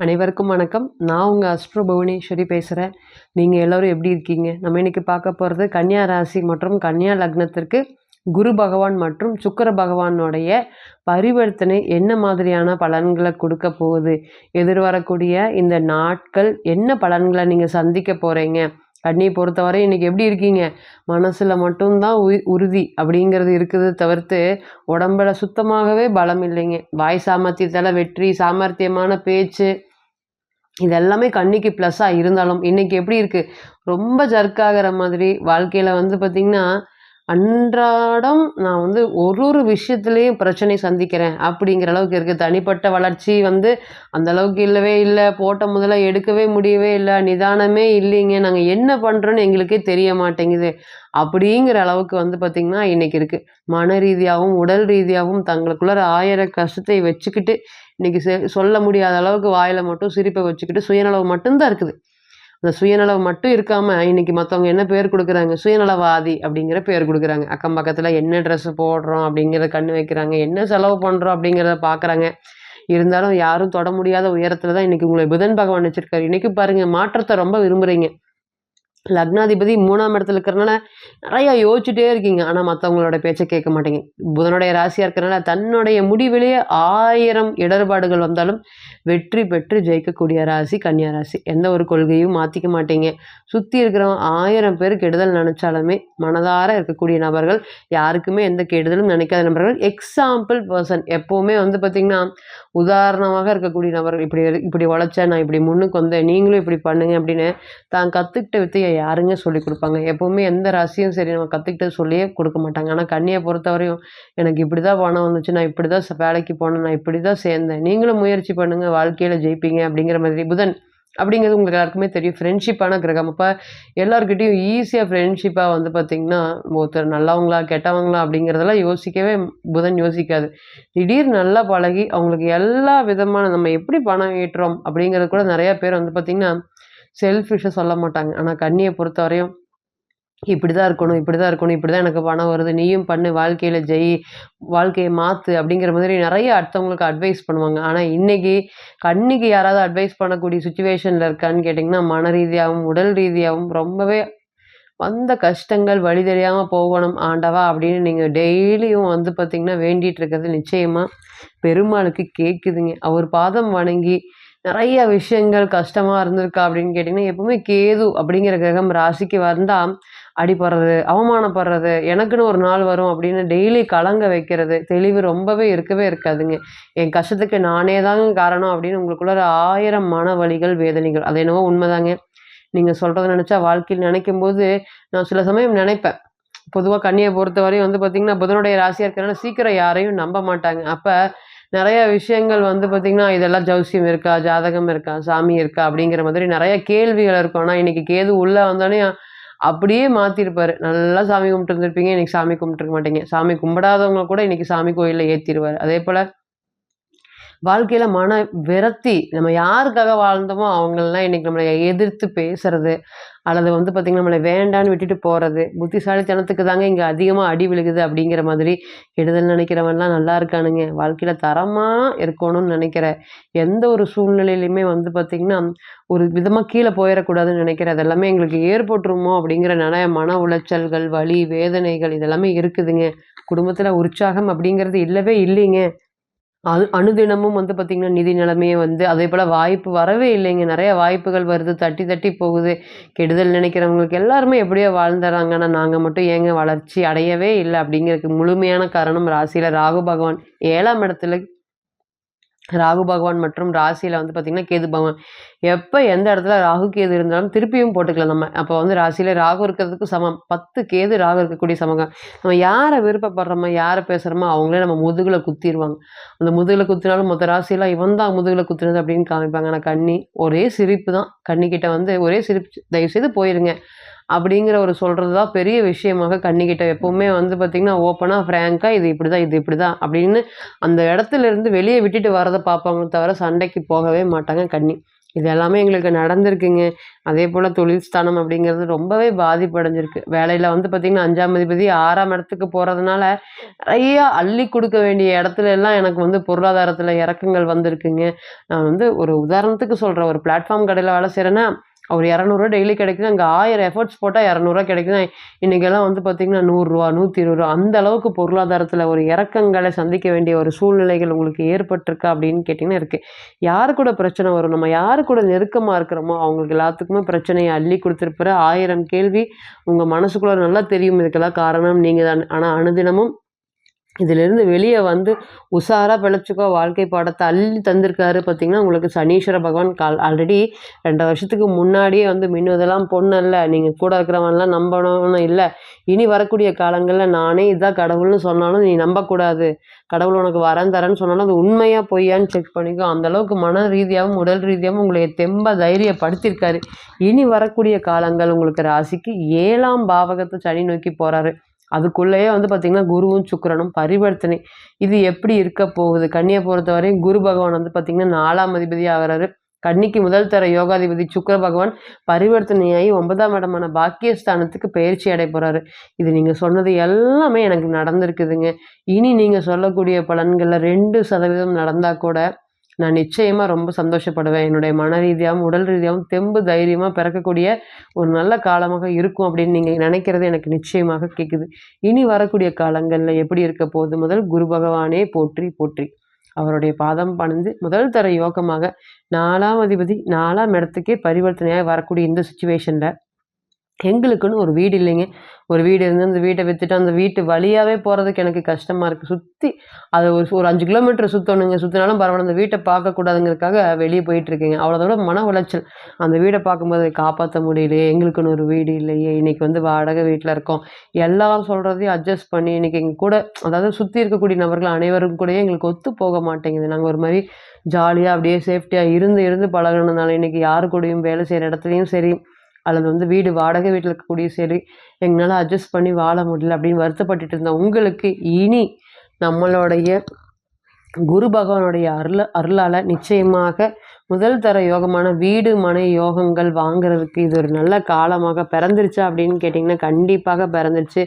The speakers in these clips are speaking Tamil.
அனைவருக்கும் வணக்கம். நான் உங்கள் அஸ்ட்ரோ புவனேஸ்வரி பேசுகிறேன் நீங்கள் எல்லோரும் எப்படி இருக்கீங்க? நம்ம இன்னைக்கு பார்க்க போகிறது கன்னியா ராசி மற்றும் கன்னியா லக்னத்திற்கு குரு பகவான் மற்றும் சுக்கிர பகவானுடைய பரிவர்த்தனை என்ன மாதிரியான பலன்களை கொடுக்க போகுது? எதிர்வரக்கூடிய இந்த நாட்கள் என்ன பலன்களை நீங்கள் சந்திக்க போகிறீங்க கண்ணியை பொறுத்தவரை இன்னைக்கு எப்படி இருக்கீங்க? மனசில் மட்டும்தான் உ உறுதி அப்படிங்கிறது இருக்குது தவிர்த்து உடம்புல சுத்தமாகவே பலம் இல்லைங்க. வாய் சாமர்த்தியத்தால் வெற்றி சாமர்த்தியமான பேச்சு இது எல்லாமே கண்ணிக்கு ப்ளஸ்ஸாக இருந்தாலும் இன்றைக்கி எப்படி இருக்குது ரொம்ப ஜர்க் ஆகிற மாதிரி வாழ்க்கையில் வந்து பார்த்திங்கன்னா அன்றாடம் நான் வந்து ஒரு ஒரு விஷயத்துலேயும் பிரச்சனை சந்திக்கிறேன் அப்படிங்கிற அளவுக்கு இருக்குது தனிப்பட்ட வளர்ச்சி வந்து அந்த அளவுக்கு இல்லவே இல்லை. போட்ட முதல்ல எடுக்கவே முடியவே இல்லை. நிதானமே இல்லைங்க. நாங்கள் என்ன பண்ணுறோன்னு எங்களுக்கே தெரிய மாட்டேங்குது. அப்படிங்கிற அளவுக்கு வந்து பார்த்திங்கன்னா இன்றைக்கி இருக்குது மன ரீதியாகவும் உடல் ரீதியாகவும் தங்களுக்குள்ளார ஆயிரம் கஷ்டத்தை வச்சுக்கிட்டு இன்றைக்கி செ சொல்ல முடியாத அளவுக்கு வாயில் மட்டும் சிரிப்பை வச்சுக்கிட்டு சுயநலவு மட்டும்தான் இருக்குது. அந்த சுயநலவு மட்டும் இருக்காமல் இன்றைக்கி மற்றவங்க என்ன பேர் கொடுக்குறாங்க? சுயநலவாதி அப்படிங்கிற பேர் கொடுக்குறாங்க. அக்கம் பக்கத்தில் என்ன ட்ரெஸ்ஸு போடுறோம் அப்படிங்கிறத கண்ணு வைக்கிறாங்க. என்ன செலவு பண்ணுறோம் அப்படிங்கிறத பார்க்குறாங்க இருந்தாலும் யாரும் தொட முடியாத உயரத்தில் தான் இன்றைக்கி உங்களை புதன் பகவான் வச்சுருக்காரு. இன்றைக்கி பாருங்கள் மாற்றத்தை ரொம்ப விரும்புகிறீங்க லக்னாதிபதி மூணாம் இடத்துல இருக்கிறனால நிறையா யோசிச்சுட்டே இருக்கீங்க. ஆனால் மற்றவங்களோட பேச்சை கேட்க மாட்டீங்க. புதனுடைய ராசியாக இருக்கிறனால தன்னுடைய முடிவிலேயே ஆயிரம் இடர்பாடுகள் வந்தாலும் வெற்றி பெற்று ஜெயிக்கக்கூடிய ராசி கன்னியா ராசி. எந்த ஒரு கொள்கையும் மாற்றிக்க மாட்டீங்க. சுற்றி இருக்கிறவங்க ஆயிரம் பேர் கெடுதல் நினச்சாலுமே மனதார இருக்கக்கூடிய நபர்கள் யாருக்குமே எந்த கெடுதலும் நினைக்காத நபர்கள். எக்ஸாம்பிள் பர்சன் எப்போவுமே வந்து பார்த்திங்கன்னா உதாரணமாக இருக்கக்கூடிய நபர்கள். இப்படி இப்படி உழைச்சேன் நான் இப்படி முன்னுக்கு வந்தேன் நீங்களும் இப்படி பண்ணுங்க அப்படின்னு தான் கற்றுக்கிட்ட வித்தையை யாருங்க சொல்லி கொடுப்பாங்க? எப்போவுமே எந்த ராசியும் சரி நம்ம கற்றுக்கிட்டு சொல்லியே கொடுக்க மாட்டாங்க. ஆனால் கண்ணியை பொறுத்தவரையும் எனக்கு இப்படி தான் பணம் வந்துச்சு நான் இப்படி தான் வேலைக்கு போனேன் நான் இப்படி தான் சேர்ந்தேன். நீங்களும் முயற்சி பண்ணுங்கள் வாழ்க்கையில் ஜெயிப்பீங்க அப்படிங்கிற மாதிரி. புதன் அப்படிங்கிறது உங்களுக்கு எல்லாருக்குமே தெரியும். ஃப்ரெண்ட்ஷிப்பான கிரகம். அப்போ எல்லாருக்கிட்டையும் ஈஸியாக ஃப்ரெண்ட்ஷிப்பாக வந்து பார்த்திங்கன்னா ஒருத்தர் நல்லவங்களா கெட்டவங்களா அப்படிங்கிறதெல்லாம் யோசிக்கவே புதன் யோசிக்காது. திடீர் நல்லா பழகி அவங்களுக்கு எல்லா விதமான நம்ம எப்படி பணம் ஈட்டுறோம் அப்படிங்கிறது கூட நிறையா பேர் வந்து பார்த்திங்கன்னா செல்ஃபிஷை சொல்ல மாட்டாங்க. ஆனால் கண்ணியை பொறுத்தவரையும் இப்படி தான் இருக்கணும் இப்படி தான் இருக்கணும் இப்படி தான் எனக்கு பணம் வருது நீயும் பண்ணு வாழ்க்கையில் ஜெய் வாழ்க்கையை மாற்று அப்படிங்கிற மாதிரி நிறைய அடுத்தவங்களுக்கு அட்வைஸ் பண்ணுவாங்க. ஆனால் இன்றைக்கி கண்ணிக்கு யாராவது அட்வைஸ் பண்ணக்கூடிய சுச்சுவேஷனில் இருக்கான்னு கேட்டிங்கன்னா மன ரீதியாகவும் உடல் ரீதியாகவும் ரொம்பவே வந்த கஷ்டங்கள் வழி தெரியாமல் போகணும் ஆண்டவா அப்படின்னு நீங்கள் டெய்லியும் வந்து பார்த்திங்கன்னா வேண்டிகிட்டு இருக்கிறது நிச்சயமாக பெருமாளுக்கு கேட்குதுங்க அவர் பாதம் வணங்கி நிறைய விஷயங்கள் கஷ்டமாக இருந்திருக்கா அப்படின்னு கேட்டிங்கன்னா எப்பவுமே கேது அப்படிங்கிற கிரகம் ராசிக்கு வந்தால் அடிப்படுறது அவமானப்படுறது எனக்குன்னு ஒரு நாள் வரும் அப்படின்னு டெய்லி கலங்க வைக்கிறது தெளிவு ரொம்பவே இருக்கவே இருக்காதுங்க. என் கஷ்டத்துக்கு நானே தாங்க காரணம் அப்படின்னு உங்களுக்குள்ள ஆயிரம் மன வழிகள் வேதனைகள். அது என்னவோ உண்மைதாங்க. நீங்கள் சொல்கிறத நினச்சா வாழ்க்கையில் நினைக்கும் போது நான் சில சமயம் நினைப்பேன். பொதுவாக கண்ணியை பொறுத்த வரையும் வந்து பார்த்திங்கன்னா புதனுடைய ராசியாக இருக்கிறனால சீக்கிரம் யாரையும் நம்ப மாட்டாங்க. அப்போ நிறைய விஷயங்கள் வந்து பார்த்திங்கன்னா இதெல்லாம் ஜவுசியம் இருக்கா ஜாதகம் இருக்கா சாமி இருக்கா அப்படிங்கிற மாதிரி நிறைய கேள்விகள் இருக்கும். ஆனால் இன்றைக்கி கேது உள்ளே வந்தோடனே அப்படியே மாற்றிருப்பார் நல்லா சாமி கும்பிட்டு இருந்திருப்பீங்க இன்றைக்கி சாமி கும்பிட்டுருக்க மாட்டீங்க. சாமி கும்பிடாதவங்க கூட இன்றைக்கி சாமி கோயிலில் ஏற்றிடுவார் அதே போல் வாழ்க்கையில் மன விரத்தி நம்ம யாருக்காக வாழ்ந்தோமோ அவங்களெலாம் இன்றைக்கி நம்மளை எதிர்த்து பேசுறது அல்லது வந்து பார்த்திங்கன்னா நம்மளை வேண்டான்னு விட்டுட்டு போகிறது புத்திசாலித்தனத்துக்கு தாங்க இங்கே அதிகமாக அடி விழுகுது அப்படிங்கிற மாதிரி கெடுதல் நினைக்கிறவன்லாம் நல்லா இருக்கானுங்க. வாழ்க்கையில் தரமாக இருக்கணும்னு நினைக்கிற எந்த ஒரு சூழ்நிலையிலையுமே வந்து பார்த்திங்கன்னா ஒரு விதமாக கீழே போயிடக்கூடாதுன்னு நினைக்கிற அதெல்லாமே எங்களுக்கு ஏற்பட்டுருமோ அப்படிங்கிற நிறைய மன உளைச்சல்கள் வலி வேதனைகள் இதெல்லாமே இருக்குதுங்க. குடும்பத்தில் உற்சாகம் அப்படிங்கிறது இல்லவே இல்லைங்க. அது அனுதினமும் வந்து பார்த்திங்கன்னா நிதி நிலைமையே வந்து அதே போல் வாய்ப்பு வரவே இல்லைங்க. நிறைய வாய்ப்புகள் வருது தட்டி தட்டி போகுது. கெடுதல் நினைக்கிறவங்களுக்கு எல்லாருமே எப்படியோ வாழ்ந்துறாங்க. ஆனால் நாங்கள் மட்டும் ஏங்க வளர்ச்சி அடையவே இல்லை அப்படிங்கிறதுக்கு முழுமையான காரணம் ராசியில் ராகு பகவான். ஏழாம் இடத்துல ராகு பகவான் மற்றும் ராசியில் வந்து பார்த்திங்கன்னா கேது பகவான். எப்போ எந்த இடத்துல ராகு கேது இருந்தாலும் திருப்பியும் போட்டுக்கலாம் நம்ம. அப்போ வந்து ராசியில் ராகு இருக்கிறதுக்கு சமம். பத்து கேது ராகு இருக்கக்கூடிய சமங்க. நம்ம யாரை விருப்பப்படுறோமோ யாரை பேசுகிறோமோ அவங்களே நம்ம முதுகில் குத்திடுவாங்க அந்த முதுகில் குத்தினாலும் மொத்த ராசியெல்லாம் இவன் தான் முதுகில் குத்துனது அப்படின்னு காமிப்பாங்க. ஆனால் கண்ணி ஒரே சிரிப்பு தான். கண்ணிக்கிட்ட வந்து ஒரே சிரிப்பு. தயவுசெய்து போயிருங்க. அப்படிங்கிற ஒரு சொல்கிறது தான் பெரிய விஷயமாக கண்ணிக்கிட்ட எப்போவுமே வந்து பார்த்திங்கன்னா ஓப்பனாக ஃப்ரேங்காக இது இப்படி தான் இது இப்படி தான் அப்படின்னு அந்த இடத்துல இருந்து வெளியே விட்டுட்டு வரதை பார்ப்பாங்க தவிர சண்டைக்கு போகவே மாட்டாங்க கண்ணி. இது எல்லாமே எங்களுக்கு நடந்திருக்குங்க. அதே போல் தொழில் ஸ்தானம் அப்படிங்கிறது ரொம்பவே பாதிப்படைஞ்சிருக்கு. வேலையில் வந்து பார்த்திங்கன்னா அஞ்சாம் அதிபதி ஆறாம் இடத்துக்கு போகிறதுனால நிறையா அள்ளி கொடுக்க வேண்டிய இடத்துல எல்லாம் எனக்கு வந்து பொருளாதாரத்தில் இறக்கங்கள் வந்திருக்குங்க. நான் வந்து ஒரு உதாரணத்துக்கு சொல்கிறேன் ஒரு பிளாட்ஃபார்ம் கடையில் வேலை செய்கிறேன்னா ஒரு இரநூறுவா டெய்லி கிடைக்குது. அங்கே ஆயிரம் எஃபர்ட்ஸ் போட்டால் இரநூறுவா கிடைக்குது. இன்றைக்கெல்லாம் வந்து பார்த்திங்கன்னா நூறுரூவா நூற்றி இருபது ரூபா அந்த அளவுக்கு பொருளாதாரத்தில் ஒரு இறக்கங்களை சந்திக்க வேண்டிய ஒரு சூழ்நிலைகள் உங்களுக்கு ஏற்பட்டிருக்கா அப்படின்னு கேட்டிங்கன்னா இருக்குது யாரு கூட பிரச்சனை வரும்? நம்ம யாரு கூட நெருக்கமாக இருக்கிறோமோ அவங்களுக்கு எல்லாத்துக்குமே பிரச்சனையை அள்ளி கொடுத்துருப்பாரு ஆயிரம் கேள்வி உங்கள் மனசுக்குள்ளே நல்லா தெரியும். இதுக்கெல்லாம் காரணம் நீங்கள் தான் ஆனால் அனுதினமும் இதிலிருந்து வெளியே வந்து உஷாராக பிழைச்சிக்கோ வாழ்க்கை பாடத்தை அள்ளி தந்திருக்காரு பார்த்தீங்கன்னா உங்களுக்கு சனீஸ்வர பகவான் கால் ஆல்ரெடி ரெண்டு வருஷத்துக்கு முன்னாடியே வந்து மின்னுவதெல்லாம் பொண்ணு இல்லை நீங்கள் கூட இருக்கிறவன்லாம் நம்பணும்னு இல்லை. இனி வரக்கூடிய காலங்களில் நானே இதான் கடவுள்னு சொன்னாலும் நீ நம்பக்கூடாது. கடவுள் உனக்கு வரேன் தரேன்னு சொன்னாலும் அது உண்மையாக பொய்யான்னு செக் பண்ணிக்கோ. அந்தளவுக்கு மன ரீதியாகவும் உடல் ரீதியாகவும் உங்களை தெம்ப தைரியப்படுத்தியிருக்காரு. இனி வரக்கூடிய காலங்கள் உங்களுக்கு ராசிக்கு ஏழாம் பாவகத்தை சனி நோக்கி போகிறாரு அதுக்குள்ளேயே வந்து பார்த்திங்கன்னா குருவும் சுக்கரனும் பரிவர்த்தனை. இது எப்படி இருக்க போகுது? கன்னியை பொறுத்த வரையும் குரு பகவான் வந்து பார்த்திங்கன்னா நாலாம் அதிபதி ஆகிறாரு. கன்னிக்கு முதல் தர யோகாதிபதி சுக்கர பகவான் பரிவர்த்தனையாகி ஒன்பதாம் இடமான பாக்கியஸ்தானத்துக்கு பயிற்சி அடை போகிறாரு இது நீங்கள் சொன்னது எல்லாமே எனக்கு நடந்திருக்குதுங்க. இனி நீங்கள் சொல்லக்கூடிய பலன்களில் ரெண்டு சதவீதம் நடந்தால் கூட நான் நிச்சயமாக ரொம்ப சந்தோஷப்படுவேன். என்னுடைய மன ரீதியாகவும் உடல் ரீதியாகவும் தெம்பு தைரியமாக பிறக்கக்கூடிய ஒரு நல்ல காலமாக இருக்கும் அப்படின்னு நீங்கள் நினைக்கிறது எனக்கு நிச்சயமாக கேட்குது இனி வரக்கூடிய காலங்களில் எப்படி இருக்க போகுது? முதல் குரு பகவானே போற்றி போற்றி. அவருடைய பாதம் பணிந்து முதல் தர யோகமாக நாலாம் அதிபதி நாலாம் இடத்துக்கே பரிவர்த்தனையாக வரக்கூடிய இந்த சுச்சுவேஷனில் எங்களுக்குன்னு ஒரு வீடு இல்லைங்க. ஒரு வீடு இருந்து அந்த வீட்டை விற்றுட்டு அந்த வீட்டு வழியாகவே போகிறதுக்கு எனக்கு கஷ்டமாக இருக்குது சுற்றி அதை ஒரு ஒரு அஞ்சு கிலோமீட்டர் சுற்றணுங்க சுற்றினாலும் பரவாயில்ல. அந்த வீட்டை பார்க்கக்கூடாதுங்கிறதுக்காக வெளியே போயிட்டுருக்கீங்க அவ்வளோதோட மன உளைச்சல். அந்த வீடை பார்க்கும்போது காப்பாற்ற முடியலையே எங்களுக்குன்னு ஒரு வீடு இல்லையே. இன்றைக்கி வந்து வாடகை வீட்டில் இருக்கோம். எல்லாம் சொல்கிறதையும் அட்ஜஸ்ட் பண்ணி இன்றைக்கி எங்கள் கூட அதாவது சுற்றி இருக்கக்கூடிய நபர்கள் அனைவரும் கூடயே எங்களுக்கு ஒத்து போக மாட்டேங்குது. நாங்கள் ஒரு மாதிரி ஜாலியாக அப்படியே சேஃப்டியாக இருந்து இருந்து பழகினதுனால இன்றைக்கி யாரு கூடயும் வேலை செய்கிற இடத்துலையும் சரி அல்லது வந்து வீடு வாடகை வீட்டில் இருக்கக்கூடிய சரி எங்களால் அட்ஜஸ்ட் பண்ணி வாழ முடியல அப்படின்னு வருத்தப்பட்டுட்டு இருந்தோம் உங்களுக்கு இனி நம்மளுடைய குரு பகவானுடைய அருள் அருளால் நிச்சயமாக முதல் தர யோகமான வீடு மனை யோகங்கள் வாங்குறதுக்கு இது ஒரு நல்ல காலமாக பிறந்துருச்சா அப்படின்னு கேட்டிங்கன்னா கண்டிப்பாக பிறந்துருச்சு.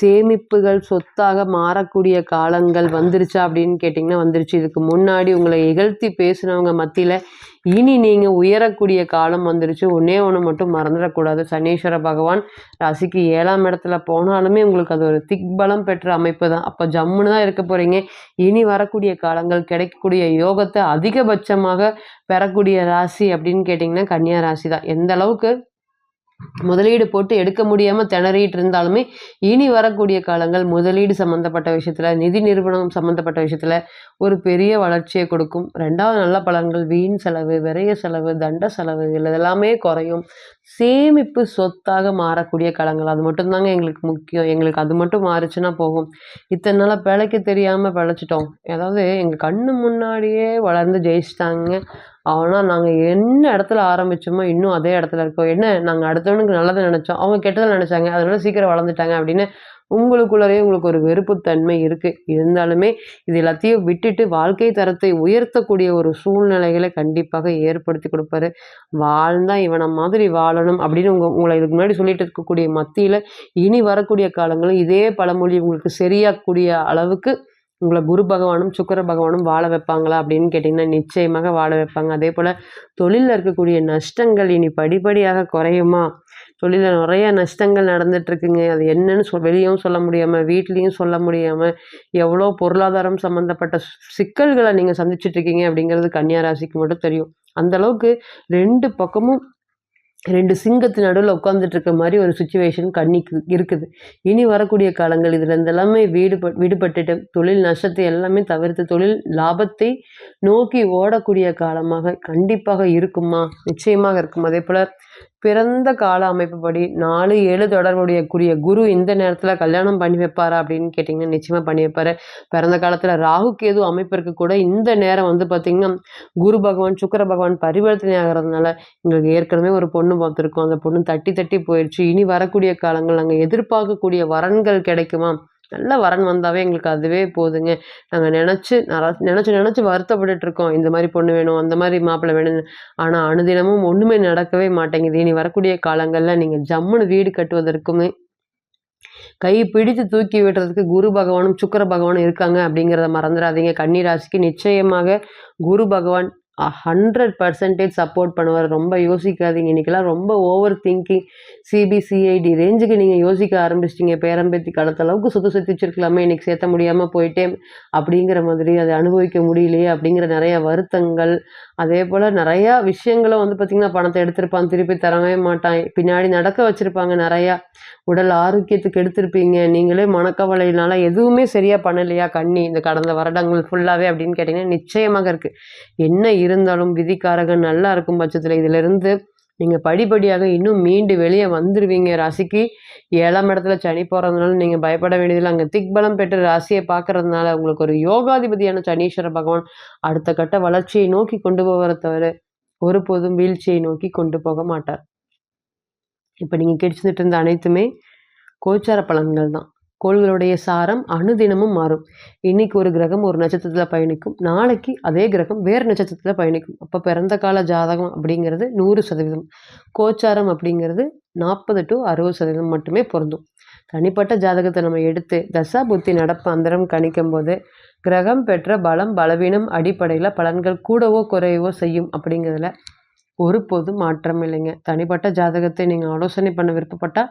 சேமிப்புகள் சொத்தாக மாறக்கூடிய காலங்கள் வந்துருச்சா அப்படின்னு கேட்டிங்கன்னா வந்துருச்சு. இதுக்கு முன்னாடி உங்களை இகழ்த்தி பேசினவங்க மத்தியில் இனி நீங்கள் உயரக்கூடிய காலம் வந்துருச்சு. ஒன்றே ஒன்று மட்டும் மறந்துடக்கூடாது. சனீஸ்வர பகவான் ராசிக்கு ஏழாம் இடத்துல போனாலுமே உங்களுக்கு அது ஒரு திக்பலம் பெற்ற அமைப்பு தான் அப்போ ஜம்முன்னு தான் இருக்க போகிறீங்க இனி வரக்கூடிய காலங்கள் கிடைக்கக்கூடிய யோகத்தை அதிகபட்சமாக பெறக்கூடிய ராசி அப்படின்னு கேட்டிங்கன்னா கன்னியா ராசி தான் எந்த அளவுக்கு முதலீடு போட்டு எடுக்க முடியாமல் திணறிட்டு இருந்தாலுமே இனி வரக்கூடிய காலங்கள் முதலீடு சம்மந்தப்பட்ட விஷயத்தில் நிதி நிறுவனம் சம்மந்தப்பட்ட விஷயத்தில் ஒரு பெரிய வளர்ச்சியை கொடுக்கும். ரெண்டாவது நல்ல பலன்கள் வீண் செலவு விரைய செலவு தண்ட செலவு இதெல்லாமே குறையும். சேமிப்பு சொத்தாக மாறக்கூடிய காலங்கள் அது மட்டும்தாங்க எங்களுக்கு முக்கியம். எங்களுக்கு அது மட்டும் மாறுச்சுன்னா போகும். இத்தனை நாளாக பிழைக்க தெரியாமல் பிழைச்சிட்டோம். அதாவது எங்கள் கண்ணு முன்னாடியே வளர்ந்து ஜெயிச்சிட்டாங்க. ஆனால் நாங்கள் என்ன இடத்துல ஆரம்பித்தோமோ இன்னும் அதே இடத்துல இருக்கோம். என்ன நாங்கள் அடுத்தவனுக்கு நல்லதை நினச்சோம். அவங்க கெட்டதை நினச்சாங்க. அதனால சீக்கிரம் வளர்ந்துட்டாங்க அப்படின்னு உங்களுக்குள்ளேயே உங்களுக்கு ஒரு வெறுப்புத்தன்மை இருக்குது இருந்தாலுமே இது எல்லாத்தையும் விட்டுட்டு வாழ்க்கை தரத்தை உயர்த்தக்கூடிய ஒரு சூழ்நிலைகளை கண்டிப்பாக ஏற்படுத்தி கொடுப்பாரு. வாழ்ந்தால் இவனை மாதிரி வாழணும் அப்படின்னு உங்க உங்களை இதுக்கு முன்னாடி சொல்லிட்டு இருக்கக்கூடிய மத்தியில் இனி வரக்கூடிய காலங்களும் இதே பழமொழி உங்களுக்கு சரியாகக்கூடிய அளவுக்கு உங்களை குரு பகவானும் சுக்கர பகவானும் வாழ வைப்பாங்களா அப்படின்னு கேட்டிங்கன்னா நிச்சயமாக வாழ வைப்பாங்க. அதே போல் தொழிலில் இருக்கக்கூடிய நஷ்டங்கள் இனி படிப்படியாக குறையுமா? தொழிலில் நிறைய நஷ்டங்கள் நடந்துகிட்ருக்குங்க அது என்னன்னு சொல் வெளியும் சொல்ல முடியாமல் வீட்லேயும் சொல்ல முடியாமல் எவ்வளோ பொருளாதாரம் சம்மந்தப்பட்ட சிக்கல்களை நீங்கள் சந்திச்சிட்ருக்கீங்க அப்படிங்கிறது கன்னியா ராசிக்கு மட்டும் தெரியும். அந்தளவுக்கு ரெண்டு பக்கமும் ரெண்டு சிங்கத்து நடுவில் உட்காந்துட்டு இருக்க மாதிரி ஒரு சுச்சுவேஷன் கண்ணிக்கு இருக்குது. இனி வரக்கூடிய காலங்கள் இதில் எல்லாமே வீடு விடுபட்டுட்டு தொழில் நஷ்டத்தை எல்லாமே தவிர்த்து தொழில் லாபத்தை நோக்கி ஓடக்கூடிய காலமாக கண்டிப்பாக இருக்குமா? நிச்சயமாக இருக்கும்? அதே போல் பிறந்த கால அமைப்புப்படி நாலு ஏழு தொடர்புடைய கூடிய குரு இந்த நேரத்தில் கல்யாணம் பண்ணி வைப்பாரா அப்படின்னு கேட்டிங்கன்னா நிச்சயமாக பண்ணி வைப்பார். பிறந்த காலத்தில் ராகு கேது அமைப்பிற்கு கூட இந்த நேரம் வந்து பார்த்திங்கன்னா குரு பகவான் சுக்கர பகவான் பரிவர்த்தனை ஆகிறதுனால எங்களுக்கு ஏற்கனவே ஒரு பொண்ணு பார்த்துருக்கோம் அந்த பொண்ணு தட்டி தட்டி போயிடுச்சு இனி வரக்கூடிய காலங்கள் நாங்கள் எதிர்பார்க்கக்கூடிய வரன்கள் கிடைக்குமா? நல்ல வரன் வந்தாவே எங்களுக்கு அதுவே போதுங்க. நாங்கள் நினச்சி நினச்சி நினச்சி வருத்தப்பட்டுட்டு இருக்கோம். இந்த மாதிரி பொண்ணு வேணும் அந்த மாதிரி மாப்பிள்ளை வேணும் ஆனால் அனுதினமும் ஒன்றுமே நடக்கவே மாட்டேங்குது. இனி வரக்கூடிய காலங்களில் நீங்கள் ஜம்முன்னு வீடு கட்டுவதற்குமே கை பிடித்து தூக்கி விடுறதுக்கு குரு பகவானும் சுக்கிர பகவானும் இருக்காங்க அப்படிங்கிறத மறந்துடாதீங்க. கன்னிராசிக்கு நிச்சயமாக குரு பகவான் ஹண்ட்ரட் பர்சன்டேஜ் சப்போர்ட் பண்ணுவார். ரொம்ப யோசிக்காதீங்க. இன்றைக்கெல்லாம் ரொம்ப ஓவர் திங்கிங் சிபிசிஐடி ரேஞ்சுக்கு நீங்கள் யோசிக்க ஆரம்பிச்சிட்டிங்க. பேரம்பேத்தி காலத்த அளவுக்கு சுத்த சுற்றி வச்சிருக்கலாமே. இன்றைக்கி சேர்த்த முடியாமல் போயிட்டேன் அப்படிங்கிற மாதிரி அதை அனுபவிக்க முடியலையே அப்படிங்கிற நிறைய வருத்தங்கள். அதே போல் நிறையா விஷயங்களும் வந்து பார்த்திங்கன்னா பணத்தை எடுத்திருப்பான். திருப்பி தரவே மாட்டான். பின்னாடி நடக்க வச்சுருப்பாங்க நிறையா. உடல் ஆரோக்கியத்துக்கு எடுத்திருப்பீங்க. நீங்களே மனக்கவலையினால எதுவுமே சரியாக பண்ணலையா கண்ணி? இந்த கடந்த வருடங்கள் ஃபுல்லாகவே அப்படின்னு கேட்டிங்கன்னா நிச்சயமாக இருக்குது என்ன இருந்தாலும் விதிக்காரகன் நல்லா இருக்கும் பட்சத்தில் இதிலிருந்து நீங்கள் படிப்படியாக இன்னும் மீண்டு வெளியே வந்துடுவீங்க ராசிக்கு ஏழாம் இடத்துல சனி போகிறதுனால நீங்கள் பயப்பட வேண்டியதில்லை. அங்கே திக்பலம் பெற்று ராசியை பார்க்கறதுனால உங்களுக்கு ஒரு யோகாதிபதியான சனீஸ்வர பகவான் அடுத்த கட்ட வளர்ச்சியை நோக்கி கொண்டு போவதை தவிர ஒருபோதும் வீழ்ச்சியை நோக்கி கொண்டு போக மாட்டார். இப்போ நீங்கள் கிடைச்சிட்டு இருந்த அனைத்துமே கோச்சார பலன்கள் தான். கோள்களுடைய சாரம் அணுதினமும் மாறும். இன்னைக்கு ஒரு கிரகம் ஒரு நட்சத்திரத்தில் பயணிக்கும். நாளைக்கு அதே கிரகம் வேறு நட்சத்திரத்தில் பயணிக்கும். அப்போ பிறந்த கால ஜாதகம் அப்படிங்கிறது நூறு சதவீதம். கோச்சாரம் அப்படிங்கிறது நாற்பது டு அறுபது சதவீதம் மட்டுமே பொருந்தும். தனிப்பட்ட ஜாதகத்தை நம்ம எடுத்து தசா புத்தி நடப்பு அந்தரம் கணிக்கும் போது கிரகம் பெற்ற பலம் பலவீனம் அடிப்படையில் பலன்கள் கூடவோ குறையவோ செய்யும் அப்படிங்கிறதுல ஒருபோதும் மாற்றம் இல்லைங்க. தனிப்பட்ட ஜாதகத்தை நீங்கள் ஆலோசனை பண்ண விருப்பப்பட்டால்